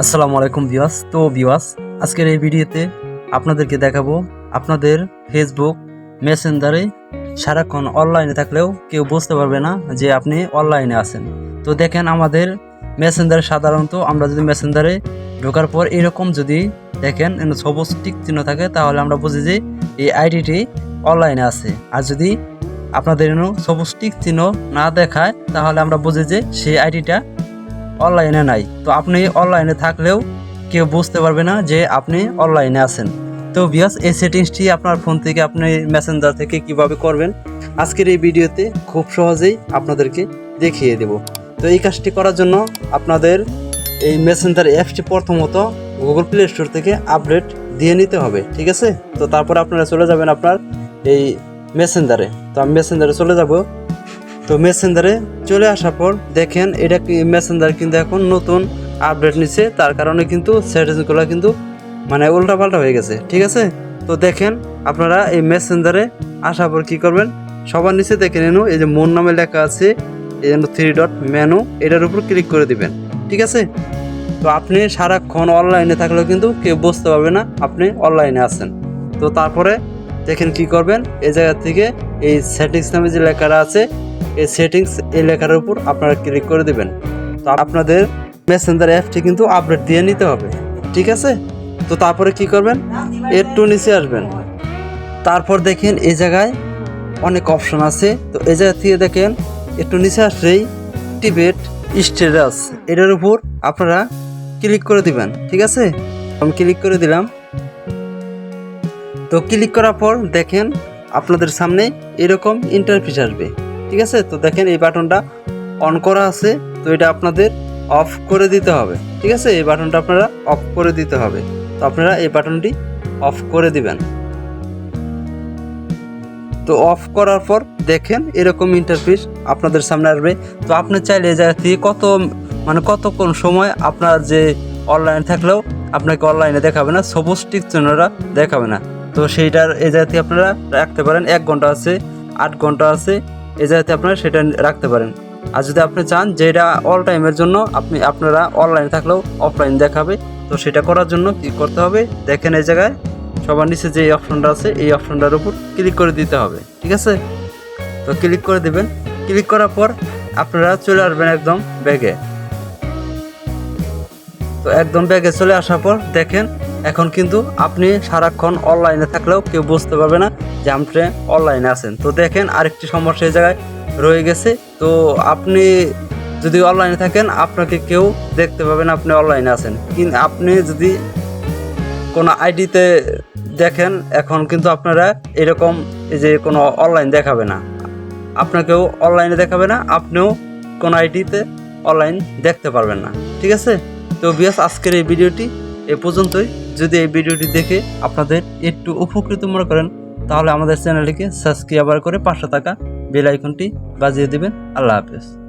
আসসালামু আলাইকুম বিওয়াস তো বিওয়াস আজকের এই ভিডিওতে আপনাদেরকে দেখাবো আপনাদের ফেসবুক মেসেঞ্জারে সারাক্ষণ অনলাইনে থাকলেও কেউ বুঝতে পারবে না যে আপনি অনলাইনে আছেন। তো দেখেন আমাদের মেসেঞ্জারে সাধারণত আমরা যদি মেসেঞ্জারে ঢোকার পর এরকম যদি দেখেন সবুজ টিক চিহ্ন থাকে, তাহলে আমরা বুঝি যে এই আইডিটি অনলাইনে আছে। আর যদি আপনাদের সবুজ টিক চিহ্ন না দেখায়, তাহলে আমরা বুঝি যে সেই আইডিটা অনলাইনে নাই। তো আপনি অনলাইনে থাকলেও কেউ বুঝতে পারবে না যে আপনি অনলাইনে আছেন। তো বিয়াস এই সেটিংসটি আপনার ফোন থেকে আপনি মেসেঞ্জার থেকে কীভাবে করবেন, আজকের এই ভিডিওতে খুব সহজেই আপনাদেরকে দেখিয়ে দেব। তো এই কাজটি করার জন্য আপনাদের এই মেসেঞ্জার অ্যাপসটি প্রথমত গুগল প্লে স্টোর থেকে আপডেট দিয়ে নিতে হবে, ঠিক আছে? তো তারপর আপনারা চলে যাবেন আপনার এই মেসেঞ্জারে তো আমি মেসেঞ্জারে চলে যাব। তো মেসেঞ্জারে চলে আসার পর দেখেন এটা মেসেঞ্জার কিন্তু এখন নতুন আপডেট নিচ্ছে তার কারণে কিন্তু সেটিংসগুলো কিন্তু মানে উল্টাপাল্টা হয়ে গেছে, ঠিক আছে? তো দেখেন আপনারা এই মেসেঞ্জারে আসার পর কী করবেন? সবার নিচে দেখে নেন, এই যে মোর নামে লেখা আছে, এই জন্য থ্রি ডট মেনু এটার উপর ক্লিক করে দিবেন, ঠিক আছে? তো আপনি সারাক্ষণ অনলাইনে থাকলেও কিন্তু কেউ বুঝতে পারবে না আপনি অনলাইনে আছেন। তো তারপরে দেখেন কি করবেন? এই জায়গা থেকে এই সেটিংস নামে যে লেখাটা আছে এই সেটিংস এই লেখার উপর আপনারা ক্লিক করে দেবেন। তো আপনাদের মেসেঞ্জার অ্যাপটি কিন্তু আপডেট দিয়ে নিতে হবে, ঠিক আছে? তো তারপরে কি করবেন? একটু নিচে আসবেন। তারপর দেখেন এই জায়গায় অনেক অপশন আছে। তো এই জায়গা থেকে দেখেন, একটু নিচে আসলেই টিবেট স্টেটাস এটার উপর আপনারা ক্লিক করে দিবেন, ঠিক আছে? আমি ক্লিক করে দিলাম। তো ক্লিক করার পর দেখেন, আপনাদের সামনে এরকম ইন্টারফেস আসবে। ঠিক আছে? তো দেখেন এই বাটনটা অন করা আছে, তো এটা আপনাদের অফ করে দিতে হবে। ঠিক আছে? এই বাটনটা আপনারা অফ করে দিতে হবে। তো আপনারা এই বাটনটি অফ করে দিবেন। তো অফ করার পর দেখেন এরকম ইন্টারফেস আপনাদের সামনে আসবে। তো আপনি চাইলে এই জায়গা থেকে কত মানে কতক্ষণ সময় আপনার যে অনলাইন থাকলেও আপনাকে অনলাইনে দেখাবে না সবুজ টিক চিহ্নটা দেখাবে না। তো সেইটার, এই জায়গা থেকে আপনারা রাখতে পারেন। এক ঘণ্টা আছে, আট ঘণ্টা আছে এই জায়গাতে আপনারা সেটা রাখতে পারেন। আর যদি আপনি চান যে এটা অল টাইমের জন্য, আপনি, আপনারা অনলাইনে থাকলেও অফলাইন দেখাবে। তো সেটা করার জন্য কি করতে হবে? দেখেন এই জায়গায় সবার নিচে যে অপশনটা আছে, এই অপশনটার উপর ক্লিক করে দিতে হবে, ঠিক আছে? তো ক্লিক করে দিবেন। ক্লিক করার পর আপনারা চলে আসবেন একদম ব্যাগে তো একদম ব্যাগে চলে আসার পর দেখেন এখন কিন্তু আপনি সারাক্ষণ অনলাইনে থাকলেও কেউ বুঝতে পারবে না যে আপনি অনলাইনে আছেন। তো দেখেন আরেকটি সমস্যা এই জায়গায় রয়ে গেছে। তো আপনি যদি অনলাইনে থাকেন, আপনাকে কেউ দেখতে পাবেন আপনি অনলাইনে আছেন। কিন্তু আপনি যদি কোনো আইডিতে দেখেন, এখন কিন্তু আপনারা এরকম এই যে কোনো অনলাইন দেখাবে না। আপনাকেও অনলাইনে দেখাবে না, আপনিও কোনো আইডিতে অনলাইন দেখতে পারবেন না। ঠিক আছে? তো বিয়াস আজকের এই ভিডিওটি এ পর্যন্তই। যদি এই ভিডিওটি দেখে আপনাদের একটু উপকৃত মনে করেন, তাহলে আমাদের চ্যানেলটিকে সাবস্ক্রাইবার করে পাশে থাকা বেল আইকনটি বাজিয়ে দেবেন। আল্লাহ হাফেজ।